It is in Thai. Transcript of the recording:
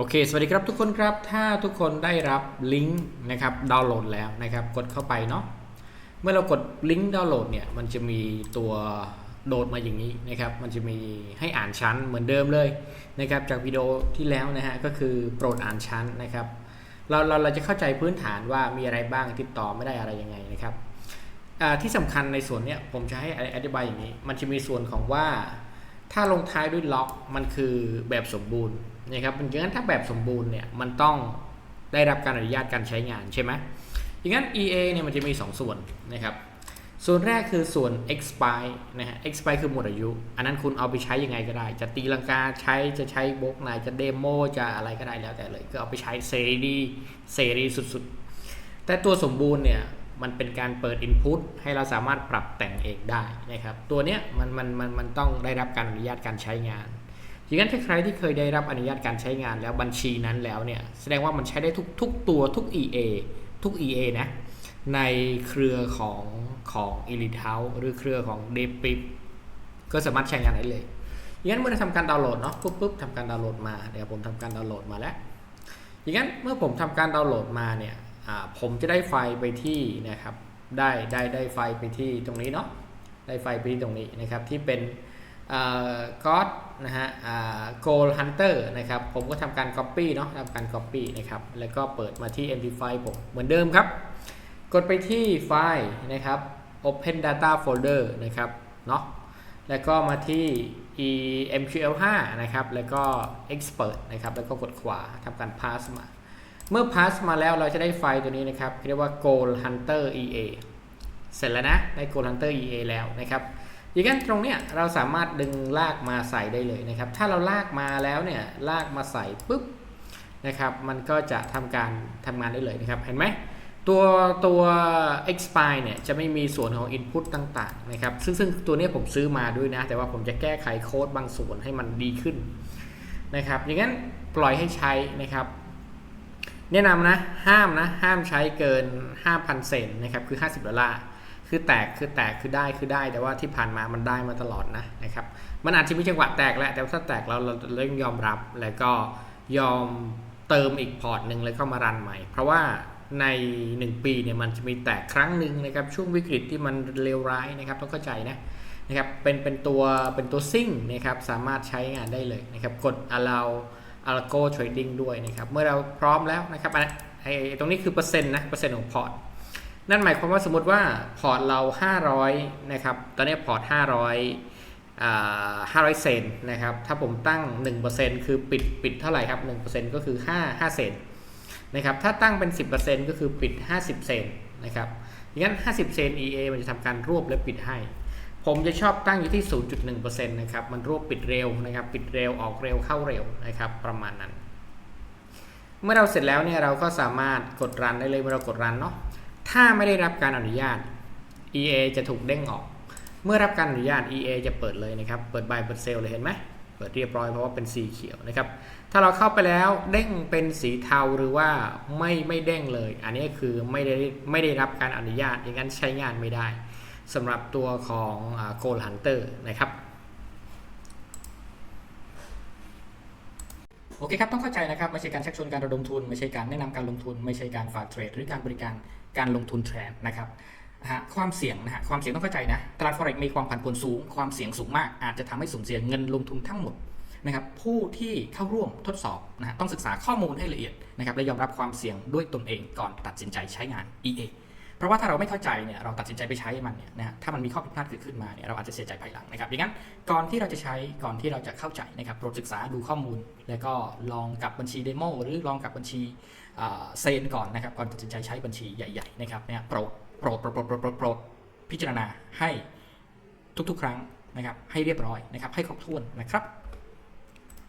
โอเค สวัสดีครับทุกคนครับ ถ้าทุกคนได้รับลิงก์นะครับดาวน์โหลดแล้วนะครับ กดเข้าไปเนาะ เมื่อเรากดลิงก์ดาวน์โหลดเนี่ย มันจะมีตัวโหลดมาอย่างนี้นะครับ มันจะมีให้อ่านชั้นเหมือนเดิมเลยนะครับ จากวิดีโอที่แล้วนะฮะ ก็คือโปรดอ่านชั้นนะครับ เราเราเราจะเข้าใจพื้นฐานว่ามีอะไรบ้างติดต่อไม่ได้อะไรยังไงนะครับ ที่สำคัญในส่วนเนี้ยผมจะให้อธิบายอย่างนี้ มันจะมีส่วนของว่า ถ้าลงท้ายด้วยล็อก มันคือแบบสมบูรณ์ นะครับอย่างนั้นถ้าแบบสมบูรณ์เนี่ยมันต้องได้รับการอนุญาตการใช้งานใช่ไหมอย่างนั้น EA เนี่ยมันจะมี 2 ส่วนนะครับ ส่วนแรกคือส่วน expire นะฮะ expire คือหมดอายุ อันนั้นคุณเอาไปใช้ยังไงก็ได้ จะตีลังกาใช้จะใช้บล็อกไหนจะเดโมจะอะไรก็ได้แล้วแต่เลย ก็เอาไปใช้เสรีเสรีสุดๆ แต่ตัวสมบูรณ์เนี่ยมันเป็นการเปิด Input ให้เราสามารถปรับแต่งเองได้นะครับ ตัวเนี้ยมันมันมันมันต้องได้รับการอนุญาตการใช้งาน อย่างนั้นถ้าใครที่เคยได้รับอนุญาตการใช้งานแล้วบัญชีนั้นแล้วเนี่ยแสดงว่ามันใช้ได้ทุกทุกตัวทุก EA ทุก EA นะในเครือของของ Elite House หรือเครือของ d e p i p ก็สามารถใช้งานได้เลยอย่างนั้นเมื่อเราทำการดาวน์โหลดเนาะปุ๊บปุ๊บทำการดาวน์โหลดมาเดี๋ยวผมทำการดาวน์โหลดมาแล้วอย่างนั้นเมื่อผมทำการดาวน์โหลดมาเนี่ยผมจะได้ไฟล์ไปที่นะครับได้ได้ได้ไฟล์ไปที่ตรงนี้เนาะได้ไฟล์ไปที่ตรงนี้นะครับที่เป็น ก็อดนะฮะโกลฮันเตอร์นะครับ ผมก็ทำการ Copy เนาะทำการ Copy นะครับ แล้วก็เปิดมาที่ MP5 ผมเหมือนเดิมครับ กดไปที่ไฟล์นะครับ Open Data Folder นะครับเนาะแล้วก็มาที่ EMQL5 นะครับ แล้วก็ Expert นะครับ แล้วก็กดขวาทำการ pass มา เมื่อ pass มาแล้วเราจะได้ไฟล์ตัวนี้นะครับเรียกว่า Goal Hunter EA เสร็จแล้วนะ ได้ Goal Hunter EA แล้วนะครับ อย่างนั้นตรงเนี้ยเราสามารถดึงลากมาใส่ได้เลยนะครับ ถ้าเราลากมาแล้วเนี่ยลากมาใส่ปุ๊บนะครับ มันก็จะทำการทำงานได้เลยนะครับ เห็นไหมตัวตัว expire เนี่ยจะไม่มีส่วนของ input ต่างๆนะครับ ซึ่งซึ่งตัวนี้ผมซื้อมาด้วยนะ แต่ว่าผมจะแก้ไขโค้ดบางส่วนให้มันดีขึ้นนะครับอย่างนั้นปล่อยให้ใช้นะครับ แนะนำนะห้ามนะห้ามใช้เกิน 5,000 เซนนะครับคือ 50ดอลลาร์ คือแตกคือแตกคือได้คือได้ แต่ว่าที่ผ่านมามันได้มาตลอดนะนะครับ มันอาจจะมีจังหวะแตกแหละแต่ว่าถ้าแตกเราเราเร่งยอมรับแล้วก็ยอมเติมอีกพอร์ตหนึ่งแล้วก็มารันใหม่ เพราะว่าใน 1 ปีเนี่ยมันจะมีแตกครั้งหนึ่งนะครับช่วงวิกฤตที่มันเลวร้ายนะครับต้องเข้าใจนะนะครับเป็นเป็นตัวเป็นตัวซิ่งนะครับสามารถใช้งานได้เลยนะครับกด allow algo trading ด้วยนะครับเมื่อเราพร้อมแล้วนะครับอะไอ้ตรงนี้คือเปอร์เซ็นต์นะเปอร์เซ็นต์ของพอร์ต นั่นหมายความว่าสมมติว่าพอร์ตเรา 500 นะครับ ตอนนี้พอร์ต 500อ่า500 เซนนะครับ ถ้าผมตั้ง 1%คือปิดปิดเท่าไหร่ครับ 1%ก็คือ 5 5 เซนนะครับ ถ้าตั้งเป็น 10%ก็คือปิด 50 เซนนะครับอย่างนั้น 50 เซน EA มันจะทำการรวบและปิดให้ ผมจะชอบตั้งอยู่ที่ 0.1%นะครับ มันรวบปิดเร็วนะครับ ปิดเร็วออกเร็วเข้าเร็วนะครับ ประมาณนั้น เมื่อเราเสร็จแล้วเนี่ยเราก็สามารถกดรันได้เลย เมื่อเรากดรันเนาะ ถ้าไม่ได้รับการอนุญาต EA จะถูกเด้งออก เมื่อรับการอนุญาต EA จะเปิดเลยนะครับ เปิด buy เปิด sell เลยเห็นไหม เปิดเรียบร้อยเพราะว่าเป็นสีเขียวนะครับ ถ้าเราเข้าไปแล้วเด้งเป็นสีเทาหรือว่าไม่ไม่เด้งเลย อันนี้คือไม่ได้ไม่ได้รับการอนุญาตอย่างนั้นใช้งานไม่ได้สำหรับตัวของ Gold Hunter นะครับโอเคครับ ต้องเข้าใจนะครับ ไม่ใช่การชักชวนการระดมทุน ไม่ใช่การแนะนำการลงทุน ไม่ใช่การฝากเทรด หรือการบริการ การลงทุนเทรนด์นะครับนะฮะความเสี่ยงนะฮะความเสี่ยงต้องเข้าใจนะตลาด forex มีความผันผวนสูง ความเสี่ยงสูงมาก อาจจะทำให้สูญเสียเงินลงทุนทั้งหมดนะครับผู้ที่เข้าร่วมทดสอบนะฮะต้องศึกษาข้อมูลให้ละเอียดนะครับและยอมรับความเสี่ยงด้วยตนเองก่อนตัดสินใจใช้งาน EA เพราะว่าถ้าเราไม่เข้าใจเนี่ยเราตัดสินใจไปใช้มันเนี่ยนะฮะถ้ามันมีข้อผิดพลาดเกิดขึ้นมาเนี่ยเราอาจจะเสียใจภายหลังนะครับอย่างนั้นก่อนที่เราจะใช้ก่อนที่เราจะเข้าใจนะครับโปรดศึกษาดูข้อมูล แล้วก็ลองกับบัญชีเดโมหรือลองกับบัญชีเซนก่อนนะครับก่อนตัดสินใจใช้บัญชีใหญ่ๆนะครับเนี่ยโปรดโปรดโปรดโปรดโปรดโปรดโปรดพิจารณาให้ทุกๆ ครั้งนะครับให้เรียบร้อยนะครับให้ครบถ้วนนะครับ